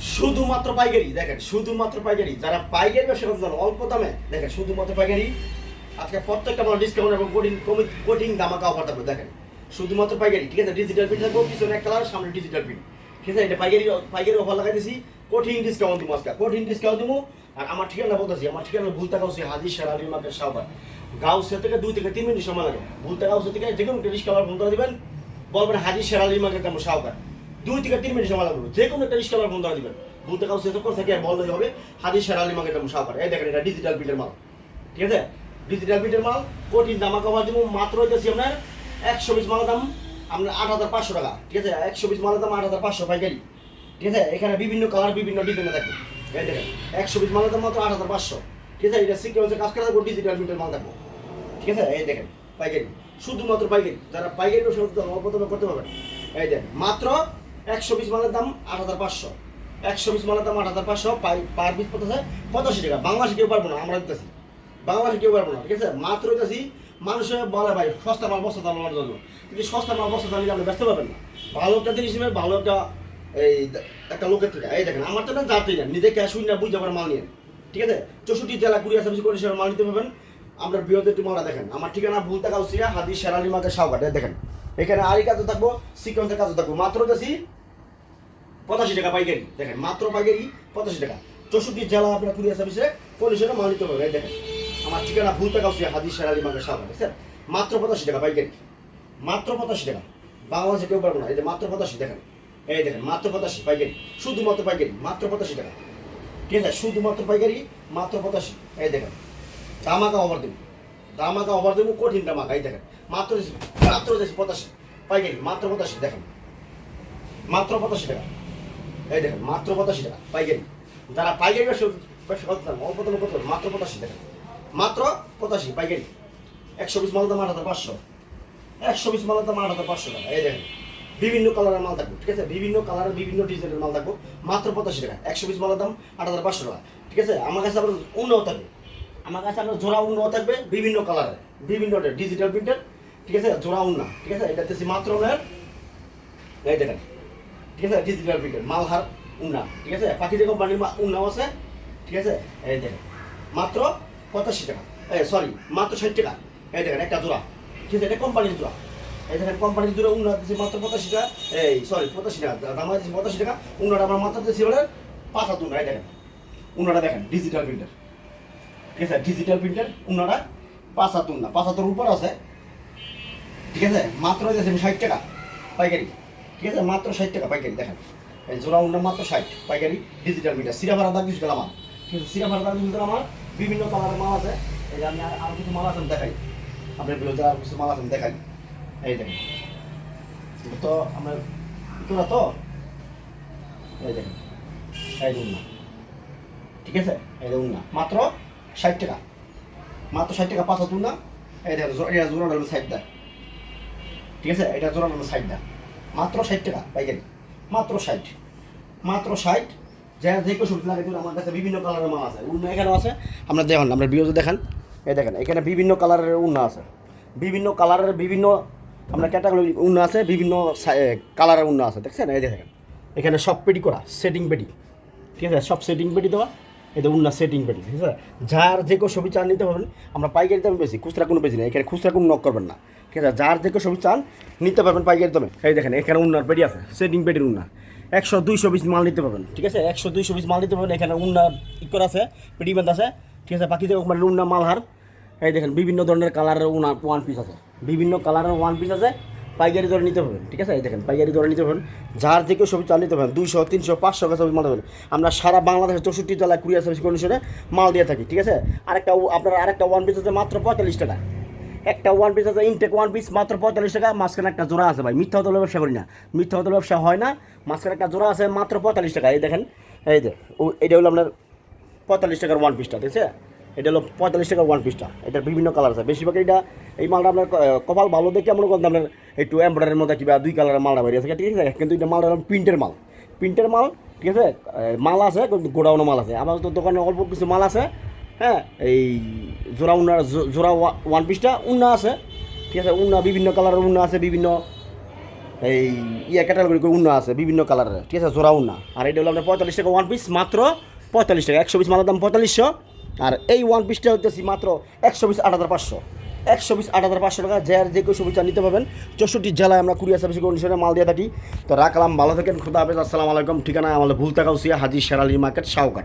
শুধুমাত্র পাইকারি, দেখেন, শুধুমাত্র পাইকারি। যারা পাইকারি ব্যবসা করতে চান, অল্প দামে, দেখেন, শুধুমাত্র পাইকারি। আজকে প্রত্যেকটা মাল ডিসকাউন্ট এবং কোটিং কোটিং দামাকা অফার থাকবে, দেখেন। শুধুমাত্র পাইকারি, ঠিক আছে? ডিজিটাল প্রিন্ট থাকবে, পিছনে এক কালার সামনে ডিজিটাল প্রিন্ট ঠিক আছে? এটা পাইকারি পাইকারি অফার লাগাই দিছি কঠিন ডিসকাউন্ট দিব আজকে। কঠিন ডিসকাউন্ট দিব। আর আমার ঠিকানা বলতেছি, আমার ঠিকানা ভুলতা গাউসি হাজির সার আলী মার্কেট সাহবার গাউসে থেকে দুই থেকে তিন মিনিট সময় লাগে। ভুলতা গাউসে থেকে যে কোনো রিক্সা ফোন করে দিবেন। বলবেন হাজির সার আলী মার্কেট, আমার সাহবার দুই থেকে তিন মিনিট সময় লাগবে। যে কোনো একটা রিক্সা ফোন করে দিবেন। ভুলতা গাউসে তো করে থেকে বললেই হবে? হাজির সার আলী মার্কেট আমার সাহবার এই দেখেন এটা ডিজিটাল প্রিন্টের মাল। ঠিক আছে? ডিজিটাল প্রিন্টের মাল, কঠিন দামা কভার দিব মাত্র হইতেছি আপনার একশো পিস মালের দাম, আপনার আট হাজার পাঁচশো টাকা। ঠিক আছে? একশো পিস মালের দাম আট হাজার পাঁচশো পাইকারি। ঠিক আছে? এখানে বিভিন্ন কালার বিভিন্ন ডিজাইনে থাকবে এই দেখেন, একশো পিস মালের দাম মাত্র আট হাজার পাঁচশো। ঠিক আছে? এটা সিকিউরিটি কাজ করা ডিজিটাল প্রিন্টের মাল থাকব ঠিক আছে? এই দেখেন, পাইকারি। শুধুমাত্র পাইকারি। যারা পাইকারি ব্যবসা করতে অল্প করতে পারবেন। এই দেখেন, মাত্র একশো পিস মালের দাম আট হাজার পাঁচশো। একশো পিস মালের দাম আট হাজার পাঁচশো পার পিস পড়তেছে পঁচাশি টাকা। বাংলাদেশে কেউ পারব না, আমরা দিতেছি। বাংলাদেশে কেউ পারব না, ঠিক আছে? মাত্র দিতেছি, মানুষে বলে, ভাই, সস্তা মাল বস্তা দাম জন্য। কিন্তু সস্তা মাল বস্তা দাম আপনি ব্যস্ত পাবেন না। ভালো একটা জিনিস ভালো একটা, এই, একটা লোকের থেকে। এই দেখেন, আমার তো না যাতেই না। নিজে ক্যাশ না বুঝতে পারে মাল নিয়ে। ঠিক আছে? চৌষট্টি জেলা কুড়িয়া সার্ভিস করে সেটা মাল নিতে পারবেন। আপনার বৃহৎ একটু মালটা দেখেন। আমার ঠিকানা ভুলতা কাউসিয়া হাদি শেরালি মাকে সাউঘাট দেখেন, এখানে আরি কাজও থাকব সিকোয়েন্সের কাজও থাকব। মাত্র দিতেছি পঁচাশি টাকা পাইকারি। দেখেন, মাত্র পাইকারি পঁচাশি টাকা। চৌষট্টি জেলা আপনার কুরিয়ার সার্ভিসে কন্ডিশনে মাল নিতে পারবে এই দেখেন, আমার ঠিকানা ভুলতা কাউসিয়া হাদিস শেরালি মাকে সাউঘাট ঠিক আছে মাত্র পঁচাশি টাকা পাইকারি। মাত্র পঁচাশি টাকা। বাংলাদেশে কেউ পারব না। এই যে মাত্র পঁচাশি, দেখেন। এই দেখেন, মাত্র পঁচাশি পাইকারি। শুধুমাত্র পাইকারি, মাত্র পঁচাশি টাকা। ঠিক আছে, শুধুমাত্র পাইকারি, মাত্র পঁচাশি। এই দেখেন দামাকা অভার দেবো। দামাকা অফার দেবো, কঠিন দামাকা এই দেখেন, মাত্র মাত্র পঁচাশি। পাইকারি, মাত্র পঁচাশি, দেখেন। মাত্র পঁচাশি টাকা। এই দেখেন, মাত্র পঁচাশি টাকা, পাইকারি। যারা পাইকারি ব্যবসা ব্যবসা অল্প দামে করতে মাত্র পঁচাশি টাকা। মাত্র পঁচাশি, পাইকারি। একশো পিস মাল দাম আট হাজার পাঁচশো। একশো পিস মালের দাম আট হাজার পাঁচশো টাকা, এই দেখেন। বিভিন্ন কালারের মাল থাকবে, ঠিক আছে? বিভিন্ন কালারের, বিভিন্ন ডিজাইনের মাল থাকব, মাত্র পঁচাশি টাকা। একশো পিস মালের দাম আট হাজার পাঁচশো টাকা, ঠিক আছে? আমার কাছে আপনার উন্নত থাকবে। আমার কাছে আপনার জোড়া উন্নত থাকবে, বিভিন্ন কালারের, বিভিন্ন ডিজিটাল প্রিন্টের ঠিক আছে? জোড়া উন্না ঠিক আছে? এটা হচ্ছে মাত্র আপনার এই দেখেন ঠিক আছে, ডিজিটাল প্রিন্টের, মালহার উন্না ঠিক আছে? পাখিদের কোম্পানির উন্নাও আছে, ঠিক আছে? এই দেখেন, মাত্র পঁচাশি টাকা। এই সরি মাত্র ষাট টাকা। এই দেখেন, একটা জোড়া, ঠিক আছে? এটা কোম্পানির জোড়া। এই দেখেন কোম্পানির জোড়া উন্না দিচ্ছে মাত্র পঁচাশি টাকা। এই সরি পঁচাশি টাকা দাম দিচ্ছে পঁচাশি টাকা। উন্নাটা আমার মাত্র দিচ্ছি বলে পাঁচ হাত উন্না এই দেখেন। উন্নাটা দেখেন ডিজিটাল প্রিন্টার ঠিক আছে? ডিজিটাল প্রিন্টার উন্নাটা পাঁচ হাত উন্না পাঁচ হাতের উপর আছে। ঠিক আছে? মাত্র দিয়েছে ষাট টাকা পাইকারি। ঠিক আছে? মাত্র ষাট টাকা পাইকারি, দেখেন। এই জোড়া উন্না মাত্র ষাট, পাইকারি ডিজিটাল মিটার সিরা ভাড়া দাম কিছু আমার ঠিক আছে? সিরা ভাড়া দাম কিছু আমার বিভিন্ন কালারের মাল আছে। এই যে আমি আর কিছু মাল আছে আমি দেখাই। আপনার বিরুদ্ধে আর কিছু মাল আছে আমি দেখাই। এই দেখেন। তো আমার তো? এই দেখেন। এই দেখুন না ঠিক আছে? এই দেখুন না মাত্র ষাট টাকা। মাত্র ষাট টাকা পাঁচ হাত না এই দেখেন এটা জোড়া দেয় ঠিক আছে? এটা জোড়া দেয় মাত্র ষাট টাকা পাইকারি। মাত্র ষাট। মাত্র ষাট। যা যে কেউ সবজি লাগে, আমার কাছে বিভিন্ন কালারের মাল আছে। উন্না এখানেও আছে। আমরা দেখুন, আমরা ভিডিওতে দেখান। এই দেখেন, এখানে বিভিন্ন কালারের উন্না আছে। বিভিন্ন কালারের বিভিন্ন, আমরা ক্যাটাগরি উন্না আছে, বিভিন্ন কালারের উন্না আছে। দেখছেন? এই দেখেন। এখানে সব পেটি করা সেটিং পেটি। ঠিক আছে? সব সেটিং পেটি দেওয়া। এটা উন্না সেটিং পেটি ঠিক আছে? যার যে কেউ ছবি চান নিতে পারবেন, আমরা পাইকারি দামে বেশি খুচরা কোনো বেশি না, এখানে খুচরা কোনো নক করবেন না, ঠিক আছে? যার যে কেউ ছবি চান নিতে পারবেন পাইকারি দামে। এই দেখেন, এখানে উন্নার পেটি আছে সেটিং পেটির উন্না। একশো দুইশো পিস মাল নিতে পারবেন, ঠিক আছে? একশো দুইশো পিস মাল নিতে পারবেন, এখানে উন্না ই করা আছে পেটি বান্ধ আছে, ঠিক আছে? বাকি থেকে মানে উন্না মালহার এই দেখেন, বিভিন্ন ধরনের কালারের উনা ওয়ান পিস আছে, বিভিন্ন কালারের ওয়ান পিস আছে পাইকারি দরে নিতে পারবেন, ঠিক আছে? এই দেখেন, পাইকারি দরে নিতে পারবেন, যার কেউ ছবি চাল নিতে পারবেন দুইশো, তিনশো, পাঁচশো কাছে মাল দেবেন আমরা সারা বাংলাদেশের চৌষট্টি জেলায় কুরিয়ার সার্ভিস কন্ডিশনে মাল দিয়ে থাকি, ঠিক আছে? আরেকটা আপনার আরেকটা ওয়ান পিস আছে মাত্র পঁয়তাল্লিশ টাকা। একটা ওয়ান পিস আছে ইনটেক ওয়ান পিস মাত্র পঁয়তাল্লিশ টাকা, মাঝখানে একটা জোড়া আছে ভাই। মিথ্যা হতলে ব্যবসা করি না। মিথ্যা হতলে ব্যবসা হয় না, মাঝখানে একটা জোড়া আছে মাত্র পঁয়তাল্লিশ টাকা। এই দেখেন, এই যে এটা হলো আপনার পঁয়তাল্লিশ টাকার ওয়ান পিসটা ঠিক আছে? এটা হলো পঁয়তাল্লিশ টাকার ওয়ান পিসটা এটার বিভিন্ন কালার আছে। বেশিরভাগ এটা এই মালটা আপনার কপাল ভালো দেখে মনে করতে আপনার একটু এমব্রয়ডারির মধ্যে কিংবা দুই কালারের মালটা বেরিয়ে আছে। ঠিক আছে? কিন্তু এটা মালটা প্রিন্টের মাল। প্রিন্টের মাল, ঠিক আছে? মাল আছে, কিন্তু গোডাউনও মাল আছে। আমার তো দোকানে অল্প কিছু মাল আছে হ্যাঁ? এই জোড়া উন্না জোড়া ওয়ান পিসটা উন্না আছে। ঠিক আছে? উন্না, বিভিন্ন কালারের উন্না আছে, বিভিন্ন এই ইয়া ক্যাটাগরি করে উন্না আছে, বিভিন্ন কালারের ঠিক আছে? জোড়া উন্না। আর এটা হলো আপনার পঁয়তাল্লিশ টাকা ওয়ান পিস মাত্র পঁয়তাল্লিশ টাকা। একশো পিস মালার দাম পঁয়তাল্লিশশো। আর এই ওয়ান পিসটা হইতেছি মাত্র একশো বিশ আট হাজার পাঁচশো। একশো বিশ আট হাজার পাঁচশো টাকা। যার যে কেউ সুবিধা নিতে পারবেন। চৌষট্টি জেলায় আমরা কুরিয়ার সার্ভিস কন্ডিশনে মাল দিয়ে থাকি। তো রাখলাম, ভালো থাকেন, খুদা হাফেজ, আসসালামু আলাইকুম। ঠিকানা আমাদের ভুল থাকা উচিয়া হাজি শেরালি মার্কেট শাহকাট